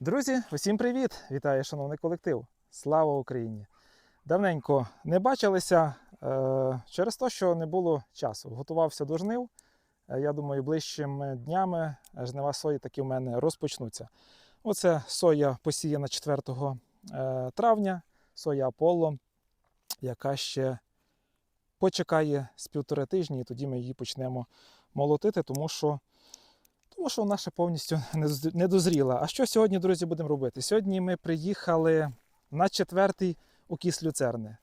Друзі, усім привіт! Вітаю, шановний колектив! Слава Україні! Давненько не бачилися е, через те, що не було часу. Готувався до жнив. Е, Я думаю, ближчими днями жнива сої таки в мене розпочнуться. Оце соя посіяна 4 е, травня, соя Аполло, яка ще почекає з півтори тижні, і тоді ми її почнемо молотити, тому що тому що вона ще повністю не дозріла. А що сьогодні, друзі, будемо робити? Сьогодні ми приїхали на четвертий укіс люцерни.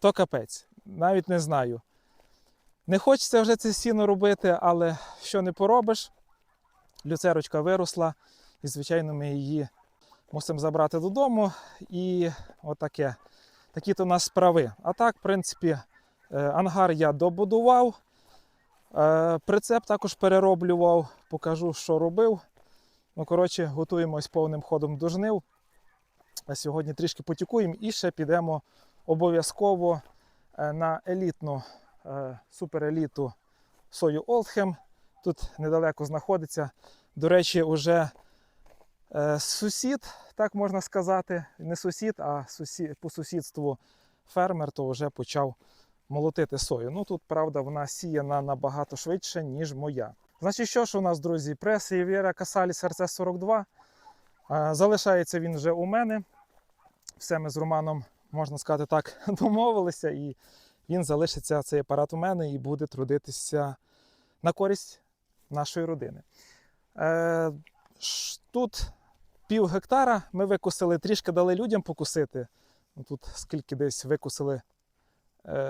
То капець, навіть не знаю. Не хочеться вже це сіно робити, але що не поробиш, люцерочка виросла, і, звичайно, ми її мусимо забрати додому. І отаке. Такі то у нас справи. А так, в принципі, е, ангар я добудував. Е, Прицеп також перероблював, покажу, що робив. Ну, коротше, готуємось повним ходом до жнив. Сьогодні трішки потікуємо і ще підемо обов'язково е, на елітну, е, супереліту сою Олдхем. Тут недалеко знаходиться. До речі, уже сусід, так можна сказати, не сусід, а сусід, по сусідству фермер, то вже почав молотити сою. Ну тут, правда, вона сіяна набагато швидше, ніж моя. Значить, що ж у нас, друзі? Прес Євєра Касаліс РЦ 42. Е, Залишається він вже у мене. Все ми з Романом, можна сказати так, домовилися, і він залишиться цей апарат у мене і буде трудитися на користь нашої родини. Е, Тут пів гектара ми викусили, трішки дали людям покусити. Тут скільки десь викусили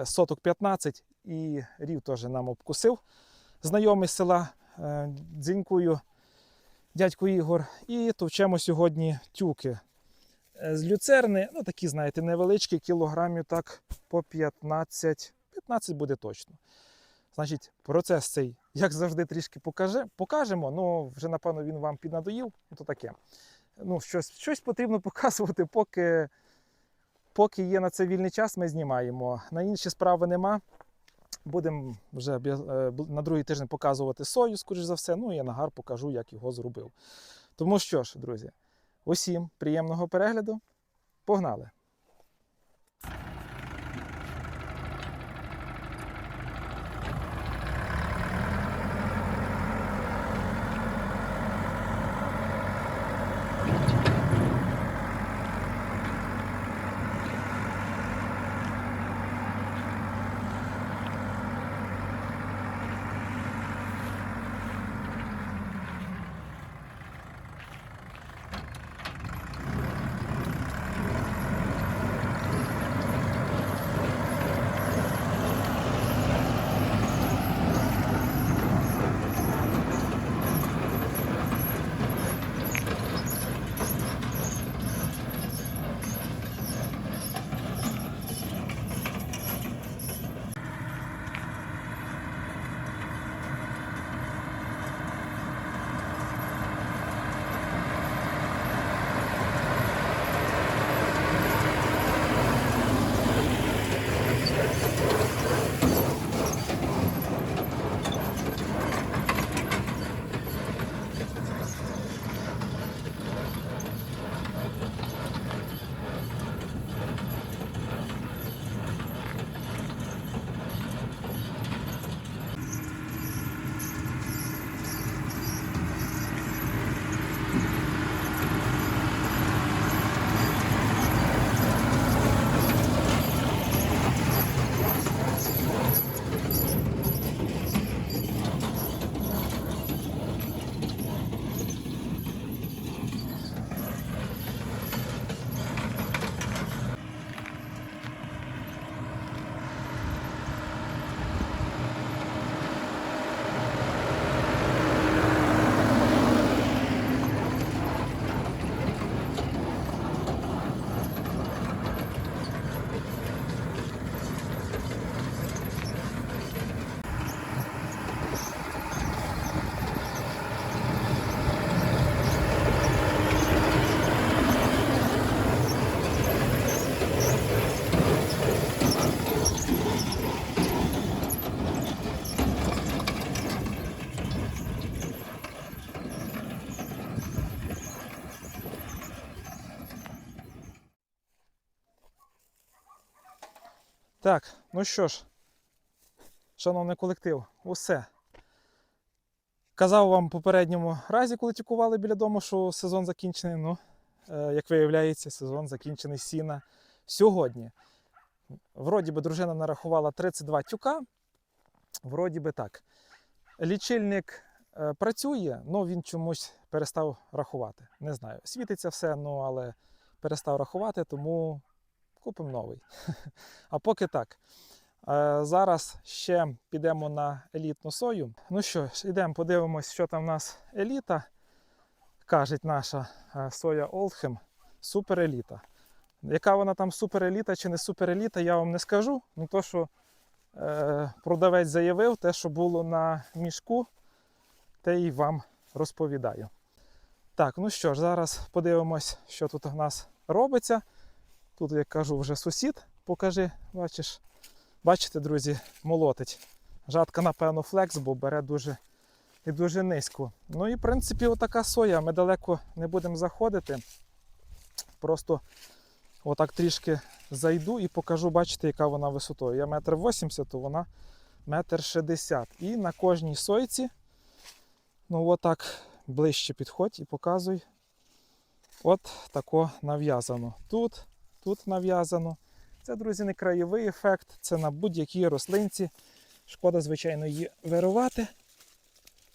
соток 15 і рів теж нам обкусив. Знайомий з села е, дзінькую дядько Ігор. І товчемо сьогодні тюки Е, з люцерни. Ну такі, знаєте, невеличкі, кілограмів так по 15. 15 буде точно. Значить, процес цей, як завжди, трішки покаже, покажемо. Ну, вже, напевно, він вам піднадоїв, ну то таке. Ну, щось, щось потрібно показувати, поки, поки є на це вільний час, ми знімаємо. На інші справи нема. Будемо вже е, на другий тиждень показувати сою, скоріш за все. Ну і я нагар покажу, як його зробив. Тому що ж, друзі, усім приємного перегляду. Погнали! Так, ну що ж, шановний колектив, усе. Казав вам в попередньому разі, коли тікували біля дому, що сезон закінчений. Ну, е, як виявляється, сезон закінчений сіна сьогодні. Вроді би дружина нарахувала 32 тюка. Вроді би так. Лічильник е, працює, але він чомусь перестав рахувати. Не знаю. Світиться все, ну але перестав рахувати, тому купимо новий. А поки так. Е, Зараз ще підемо на елітну сою. Ну що ж, ідемо, подивимось, що там в нас еліта. Каже наша е, соя Олдхем. Супереліта. Яка вона там супереліта чи не супереліта, я вам не скажу. Ну то, що е, продавець заявив, те, що було на мішку, те і вам розповідаю. Так, ну що ж, зараз подивимось, що тут у нас робиться. Тут, як кажу, вже сусід, покажи, бачиш. Бачите, друзі, молотить. Жатка, напевно, флекс, бо бере дуже і дуже низько. Ну і в принципі, отака соя. Ми далеко не будемо заходити. Просто отак трішки зайду і покажу, бачите, яка вона висотою. Я метр вісімдесят, то вона метр шістдесят. І на кожній сойці, ну отак ближче підходь і показуй. От тако нав'язано. Тут, тут нав'язано. Це, друзі, не краєвий ефект, це на будь-якій рослинці. Шкода, звичайно, її вирувати,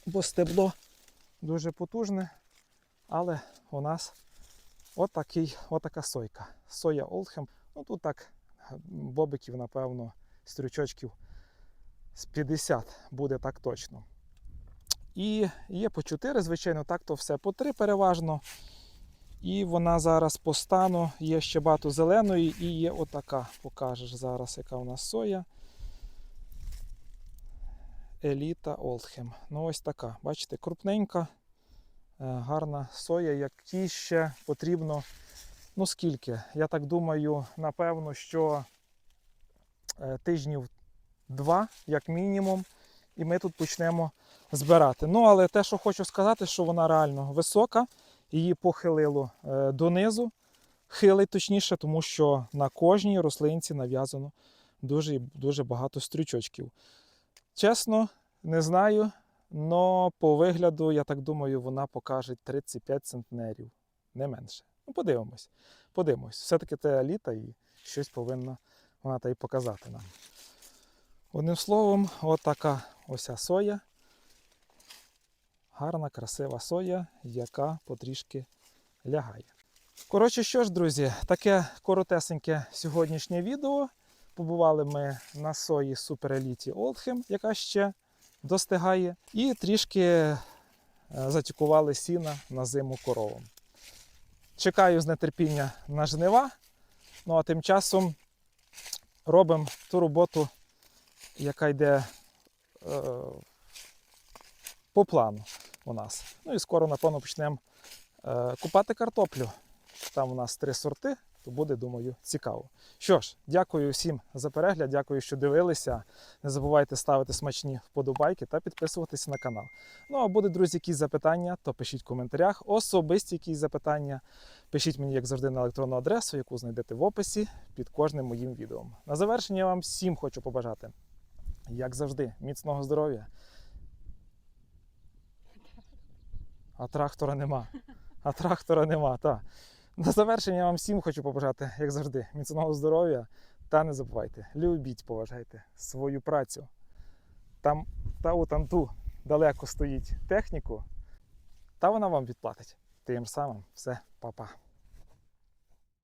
бо стебло дуже потужне. Але у нас отакий, отака сойка. Соя Олдхем. Ну тут так бобиків, напевно, стрючочків з 50 буде так точно. І є по 4, звичайно, так то все по 3 переважно. І вона зараз по стану є ще багато зеленої і є отака. Покажеш зараз, яка у нас соя. Еліта Олдхем. Ну ось така. Бачите, крупненька, е, гарна соя, якій ще потрібно. Ну скільки? Я так думаю, напевно, що е, тижнів два, як мінімум, і ми тут почнемо збирати. Ну, але те, що хочу сказати, що вона реально висока її похилило е, донизу, хилить точніше, тому що на кожній рослинці нав'язано дуже, дуже багато стрючочків. Чесно, не знаю, але по вигляду, я так думаю, вона покаже 35 центнерів, не менше. Ну, подивимось. Подивимось. Все-таки це літа і щось повинна вона та й показати нам. Одним словом, отака ось соя гарна, красива соя, яка потрішки лягає. Коротше, що ж, друзі, таке коротесеньке сьогоднішнє відео. Побували ми на сої супереліті Олдхем, яка ще достигає, і трішки е, затікували сіна на зиму коровам. Чекаю з нетерпіння на жнива. Ну а тим часом робимо ту роботу, яка йде е, по плану у нас. Ну і скоро, напевно, почнемо е, купати картоплю. Там у нас три сорти, то буде, думаю, цікаво. Що ж, дякую всім за перегляд, дякую, що дивилися. Не забувайте ставити смачні вподобайки та підписуватися на канал. Ну а буде, друзі, якісь запитання, то пишіть в коментарях. Особисті якісь запитання. Пишіть мені, як завжди, на електронну адресу, яку знайдете в описі під кожним моїм відео. На завершення я вам всім хочу побажати, як завжди, міцного здоров'я. А трактора нема. А трактора нема. Та. На завершення я вам всім хочу побажати, як завжди, міцного здоров'я. Та не забувайте, любіть, поважайте свою працю. Там та у танту далеко стоїть техніку, та вона вам відплатить. Тим самим все, па-па.